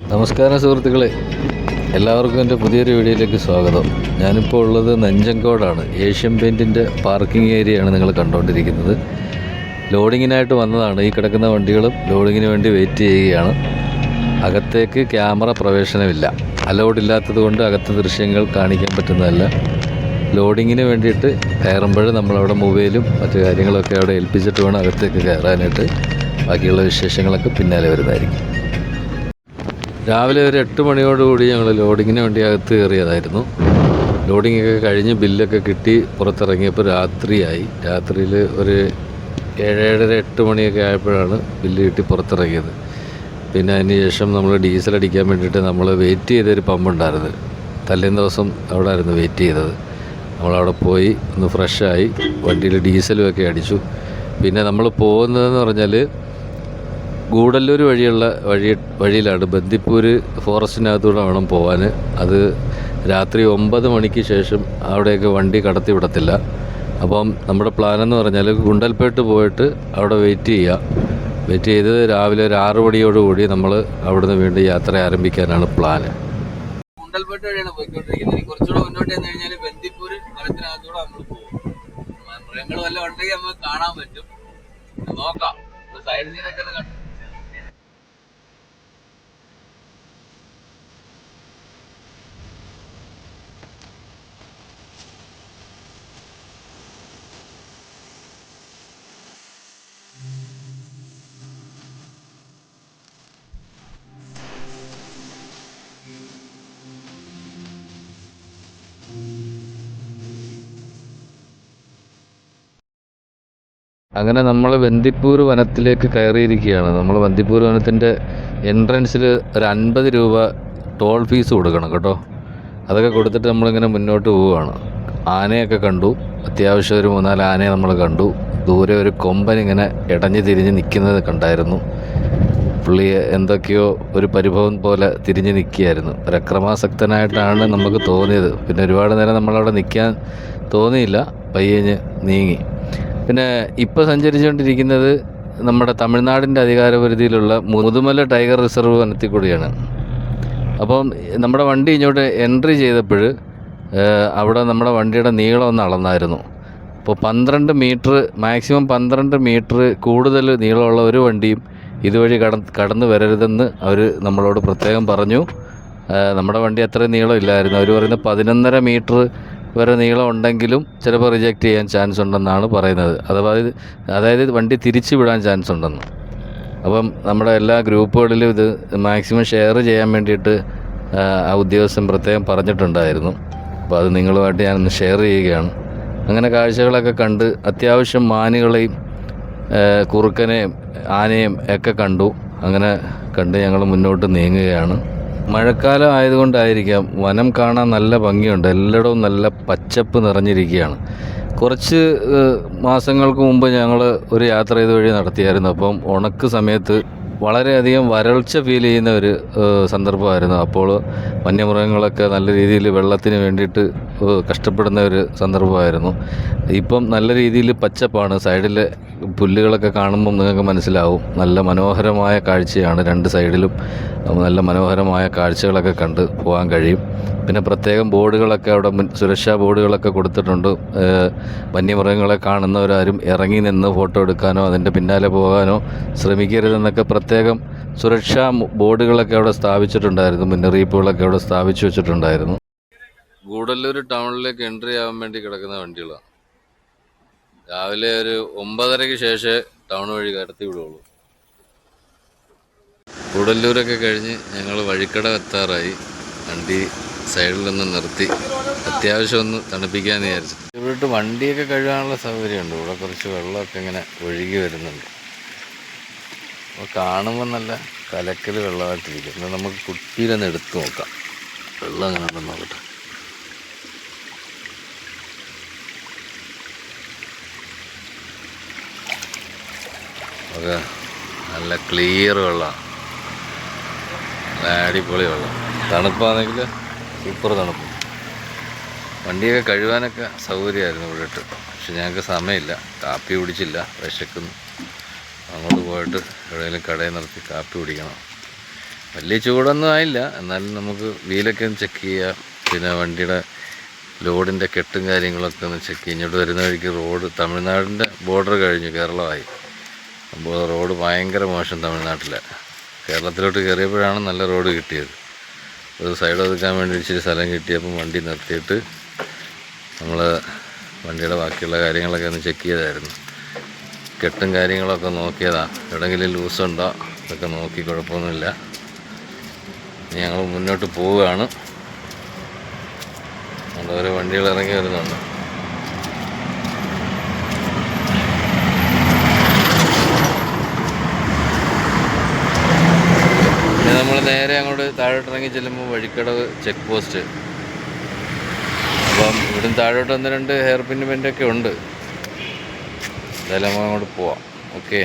നമസ്കാരം സുഹൃത്തുക്കളെ. എല്ലാവർക്കും എന്റെ പുതിയൊരു വീഡിയോയിലേക്ക് സ്വാഗതം. ഞാനിപ്പോൾ ഉള്ളത് നഞ്ചങ്കോടാണ്. ഏഷ്യൻ പെയിന്റിന്റെ പാർക്കിംഗ് ഏരിയയാണ് നിങ്ങൾ കണ്ടുകൊണ്ടിരിക്കുന്നത്. ലോഡിങ്ങിനായിട്ട് വന്നതാണ്. ഈ കിടക്കുന്ന വണ്ടികളും ലോഡിങ്ങിന് വേണ്ടി വെയിറ്റ് ചെയ്യുകയാണ്. അകത്തേക്ക് ക്യാമറ പ്രവേശനമില്ല. അലൗഡ് ഇല്ലാത്തത് കൊണ്ട് അകത്തെ ദൃശ്യങ്ങൾ കാണിക്കാൻ പറ്റുന്നതല്ല. ലോഡിങ്ങിന് വേണ്ടിയിട്ട് കയറുമ്പോൾ നമ്മളവിടെ മൊബൈലും മറ്റു കാര്യങ്ങളൊക്കെ അവിടെ ഏൽപ്പിച്ചിട്ട് വേണം അകത്തേക്ക് കയറാനായിട്ട്. ബാക്കിയുള്ള വിശേഷങ്ങളൊക്കെ പിന്നാലെ വരുന്നതായിരിക്കും. രാവിലെ ഒരു എട്ട് മണിയോടുകൂടി ഞങ്ങൾ ലോഡിങ്ങിന് വേണ്ടി അകത്ത് കയറിയതായിരുന്നു. ലോഡിംഗ് ഒക്കെ കഴിഞ്ഞ് ബില്ലൊക്കെ കിട്ടി പുറത്തിറങ്ങിയപ്പോൾ രാത്രിയായി. രാത്രിയിൽ ഒരു ഏഴേഴര എട്ട് മണിയൊക്കെ ആയപ്പോഴാണ് ബില്ല് കിട്ടി പുറത്തിറങ്ങിയത്. പിന്നെ അതിന് ശേഷം നമ്മൾ ഡീസൽ അടിക്കാൻ വേണ്ടിയിട്ട് നമ്മൾ വെയിറ്റ് ചെയ്തൊരു പമ്പുണ്ടായിരുന്നു തലേന്ന് ദിവസം അവിടെ ആയിരുന്നു വെയിറ്റ് ചെയ്തത്. നമ്മളവിടെ പോയി ഒന്ന് ഫ്രഷായി വണ്ടിയിൽ ഡീസലും ഒക്കെ അടിച്ചു. പിന്നെ നമ്മൾ പോകുന്നതെന്ന് പറഞ്ഞാൽ ഗൂഡല്ലൂർ വഴിയുള്ള വഴി വഴിയിലാണ്. ബന്ദിപ്പൂർ ഫോറസ്റ്റിനകത്തൂടെ വേണം പോകാൻ അത് രാത്രി ഒമ്പത് മണിക്ക് ശേഷം അവിടെയൊക്കെ വണ്ടി കടത്തി വിടത്തില്ല. അപ്പം നമ്മുടെ പ്ലാൻ എന്ന് പറഞ്ഞാൽ ഗുണ്ടൽപേട്ട് പോയിട്ട് അവിടെ വെയിറ്റ് ചെയ്യുക വെയിറ്റ് ചെയ്ത് രാവിലെ ഒരു ആറ് മണിയോടുകൂടി നമ്മൾ അവിടുന്ന് വീണ്ടും യാത്ര ആരംഭിക്കാനാണ് പ്ലാൻ ഗുണ്ടൽപേട്ട് വഴിയാണ് പോയിക്കൊണ്ടിരിക്കുന്നത്. കുറച്ചുകൂടെ മുന്നോട്ട് ചെന്ന് കഴിഞ്ഞാൽ ബന്ദിപ്പൂര് മരത്തിനകത്തൂടെ നമ്മൾ പോകും. മൃഗങ്ങൾ വല്ലതും ഉണ്ടെങ്കിൽ നമുക്ക് കാണാൻ പറ്റും. നോക്കാം. സൈഡിൽ നിന്നൊക്കെ അങ്ങനെ നമ്മൾ ബന്ദിപ്പൂർ വനത്തിലേക്ക് കയറിയിരിക്കുകയാണ്. നമ്മൾ ബന്ദിപ്പൂർ വനത്തിന്റെ എൻട്രൻസിൽ ഒരു അൻപത് രൂപ ടോൾ ഫീസ് കൊടുക്കണം കേട്ടോ. അതൊക്കെ കൊടുത്തിട്ട് നമ്മളിങ്ങനെ മുന്നോട്ട് പോവുകയാണ്. ആനയൊക്കെ കണ്ടു. അത്യാവശ്യം ഒരു മൂന്നാൽ ആനയെ നമ്മൾ കണ്ടു. ദൂരെ ഒരു കൊമ്പൻ ഇങ്ങനെ ഇടഞ്ഞ് തിരിഞ്ഞ് നിൽക്കുന്നത് കണ്ടായിരുന്നു. പുള്ളി എന്തൊക്കെയോ ഒരു പരിഭവം പോലെ തിരിഞ്ഞ് നിൽക്കുകയായിരുന്നു ഒരു അക്രമാസക്തനായിട്ടാണ് നമുക്ക് തോന്നിയത്. പിന്നെ ഒരുപാട് നേരം നമ്മളവിടെ നിൽക്കാൻ തോന്നിയില്ല. പയ്യഞ്ഞ് നീങ്ങി. പിന്നെ ഇപ്പോൾ സഞ്ചരിച്ചുകൊണ്ടിരിക്കുന്നത് നമ്മുടെ തമിഴ്നാടിന്റെ അധികാരപരിധിയിലുള്ള മുതുമല ടൈഗർ റിസർവ് വനത്തിൽ കൂടിയാണ്. അപ്പം നമ്മുടെ വണ്ടി ഇങ്ങോട്ട് എൻട്രി ചെയ്തപ്പോൾ അവിടെ നമ്മുടെ വണ്ടിയുടെ നീളം ഒന്ന് അളന്നായിരുന്നു. അപ്പോൾ പന്ത്രണ്ട് മീറ്റർ മാക്സിമം പന്ത്രണ്ട് മീറ്റർ കൂടുതൽ നീളമുള്ള ഒരു വണ്ടിയും ഇതുവഴി കട കടന്നു വരരുതെന്ന് അവർ നമ്മളോട് പ്രത്യേകം പറഞ്ഞു. നമ്മുടെ വണ്ടി അത്ര നീളം ഇല്ലായിരുന്നു അവർ പറയുന്നത് പതിനൊന്നര മീറ്റർ വരെ നീളം ഉണ്ടെങ്കിലും ചിലപ്പോൾ റിജക്റ്റ് ചെയ്യാൻ ചാൻസ് ഉണ്ടെന്നാണ് പറയുന്നത്. അഥവാ അതായത് വണ്ടി തിരിച്ചു വിടാൻ ചാൻസ് ഉണ്ടെന്ന്. അപ്പം നമ്മുടെ എല്ലാ ഗ്രൂപ്പുകളിലും ഇത് മാക്സിമം ഷെയർ ചെയ്യാൻ വേണ്ടിയിട്ട് ആ, ഉദ്യോഗസ്ഥൻ പ്രത്യേകം പറഞ്ഞിട്ടുണ്ടായിരുന്നു. അപ്പോൾ അത് നിങ്ങളുമായിട്ട് ഞാനൊന്ന് ഷെയർ ചെയ്യുകയാണ്. അങ്ങനെ കാഴ്ചകളൊക്കെ കണ്ട് അത്യാവശ്യം മാനുകളെയും കുറുക്കനെയും ആനയും ഒക്കെ കണ്ടു. അങ്ങനെ കണ്ട് ഞങ്ങൾ മുന്നോട്ട് നീങ്ങുകയാണ്. മഴക്കാലം ആയതുകൊണ്ടായിരിക്കാം വനം കാണാൻ നല്ല ഭംഗിയുണ്ട്. എല്ലായിടവും നല്ല പച്ചപ്പ് നിറഞ്ഞിരിക്കുകയാണ്. കുറച്ച് മാസങ്ങൾക്ക് മുമ്പ് ഞങ്ങൾ ഒരു യാത്ര ചെയ്ത് വഴി നടത്തിയായിരുന്നു. അപ്പം ഉണക്ക് സമയത്ത് വളരെയധികം വരൾച്ച ഫീൽ ചെയ്യുന്ന ഒരു സന്ദർഭമായിരുന്നു. അപ്പോൾ വന്യമൃഗങ്ങളൊക്കെ നല്ല രീതിയിൽ വെള്ളത്തിന് വേണ്ടിയിട്ട് കഷ്ടപ്പെടുന്ന ഒരു സന്ദർഭമായിരുന്നു. ഇപ്പം നല്ല രീതിയിൽ പച്ചപ്പാണ്. സൈഡിൽ പുല്ലുകളൊക്കെ കാണുമ്പം നിങ്ങൾക്ക് മനസ്സിലാവും. നല്ല മനോഹരമായ കാഴ്ചയാണ് രണ്ട് സൈഡിലും. നല്ല മനോഹരമായ കാഴ്ചകളൊക്കെ കണ്ട് പോകാൻ കഴിയും. പിന്നെ പ്രത്യേകം ബോർഡുകളൊക്കെ അവിടെ സുരക്ഷാ ബോർഡുകളൊക്കെ കൊടുത്തിട്ടുണ്ട്. വന്യമൃഗങ്ങളെ കാണുന്നവരാരും ഇറങ്ങി നിന്ന് ഫോട്ടോ എടുക്കാനോ അതിന്റെ പിന്നാലെ പോകാനോ ശ്രമിക്കരുതെന്നൊക്കെ പ്രത്യേകം സുരക്ഷാ ബോർഡുകളൊക്കെ അവിടെ സ്ഥാപിച്ചിട്ടുണ്ടായിരുന്നു. മുന്നറിയിപ്പുകളൊക്കെ അവിടെ സ്ഥാപിച്ചു വെച്ചിട്ടുണ്ടായിരുന്നു. ഗൂഡല്ലൂർ ടൗണിലേക്ക് എൻട്രി ആവാൻ വേണ്ടി കിടക്കുന്ന വണ്ടികളാണ് രാവിലെ ഒരു ഒമ്പതരയ്ക്ക് ശേഷമേ ടൗൺ വഴി കടത്തി വിടുള്ളൂ. കൂടല്ലൂരൊക്കെ കഴിഞ്ഞ് ഞങ്ങൾ വഴിക്കട എത്താറായി. വണ്ടി സൈഡിലൊന്ന് നിർത്തി. അത്യാവശ്യം ഒന്ന് തണുപ്പിക്കാമെന്ന് വിചാരിച്ചു. ഇവിടെ വണ്ടിയൊക്കെ കഴുകാനുള്ള സൗകര്യമുണ്ട്. ഇവിടെ കുറച്ച് വെള്ളമൊക്കെ ഇങ്ങനെ ഒഴുകി വരുന്നുണ്ട്. അപ്പോൾ കാണുമ്പോൾ നല്ല കലക്കൽ വെള്ളമായിട്ടിരിക്കും. എന്നാൽ നമുക്ക് കുപ്പിയിലൊന്ന് എടുത്ത് നോക്കാം. വെള്ളം എങ്ങനെ ഉണ്ടെന്ന് നോക്കട്ടെ. നല്ല ക്ലിയർ വെള്ളമാണ് അടിപൊളി വെള്ളം. തണുപ്പാണെങ്കിൽ സൂപ്പർ തണുപ്പ്. വണ്ടിയൊക്കെ കഴുകാനൊക്കെ സൗകര്യമായിരുന്നു ഇവിടെ ഇട്ട് പക്ഷെ ഞങ്ങൾക്ക് സമയമില്ല. കാപ്പി കുടിച്ചില്ല. വിശക്കുന്നു. അങ്ങോട്ട് പോയിട്ട് എവിടെയെങ്കിലും കടയിൽ നിർത്തി കാപ്പി കുടിക്കണം. വലിയ ചൂടൊന്നും ആയില്ല. എന്നാലും നമുക്ക് വീലൊക്കെ ഒന്ന് ചെക്ക് ചെയ്യാം. പിന്നെ വണ്ടിയുടെ ലോഡിന്റെ കെട്ടും കാര്യങ്ങളൊക്കെ ഒന്ന് ചെക്ക് ചെയ്യും. ഇങ്ങോട്ട് വരുന്ന വഴിക്ക് റോഡ് തമിഴ്നാടിന്റെ ബോർഡർ കഴിഞ്ഞു. കേരളമായി. അപ്പോൾ റോഡ് ഭയങ്കര മോശം തമിഴ്നാട്ടിലെ. കേരളത്തിലോട്ട് കയറിയപ്പോഴാണ് നല്ല റോഡ് കിട്ടിയത്. ഒരു സൈഡ് ഒതുക്കാൻ വേണ്ടി ഇച്ചിരി സ്ഥലം കിട്ടിയപ്പം വണ്ടി നിർത്തിയിട്ട് നമ്മൾ വണ്ടിയുടെ ബാക്കിയുള്ള കാര്യങ്ങളൊക്കെ ഒന്ന് ചെക്ക് ചെയ്തായിരുന്നു. കെട്ടും കാര്യങ്ങളൊക്കെ നോക്കിയതാ. എവിടെയെങ്കിലും ലൂസ് ഉണ്ടോ ഇതൊക്കെ നോക്കി കുഴപ്പമൊന്നുമില്ല. ഞങ്ങൾ മുന്നോട്ട് പോവുകയാണ്. ഓരോ വണ്ടികൾ ഇറങ്ങി വരുന്നുണ്ട് പിന്നെ നേരെ അങ്ങോട്ട് താഴോട്ട് ഇറങ്ങി ചെല്ലുമ്പോൾ വഴിക്കടവ് ചെക്ക് പോസ്റ്റ് അപ്പം ഇവിടുന്ന് താഴോട്ട് ഒന്ന് രണ്ട് ഹെയർ പിൻ ഒക്കെ ഉണ്ട്. എന്തായാലും അങ്ങോട്ട് പോവാം. ഓക്കെ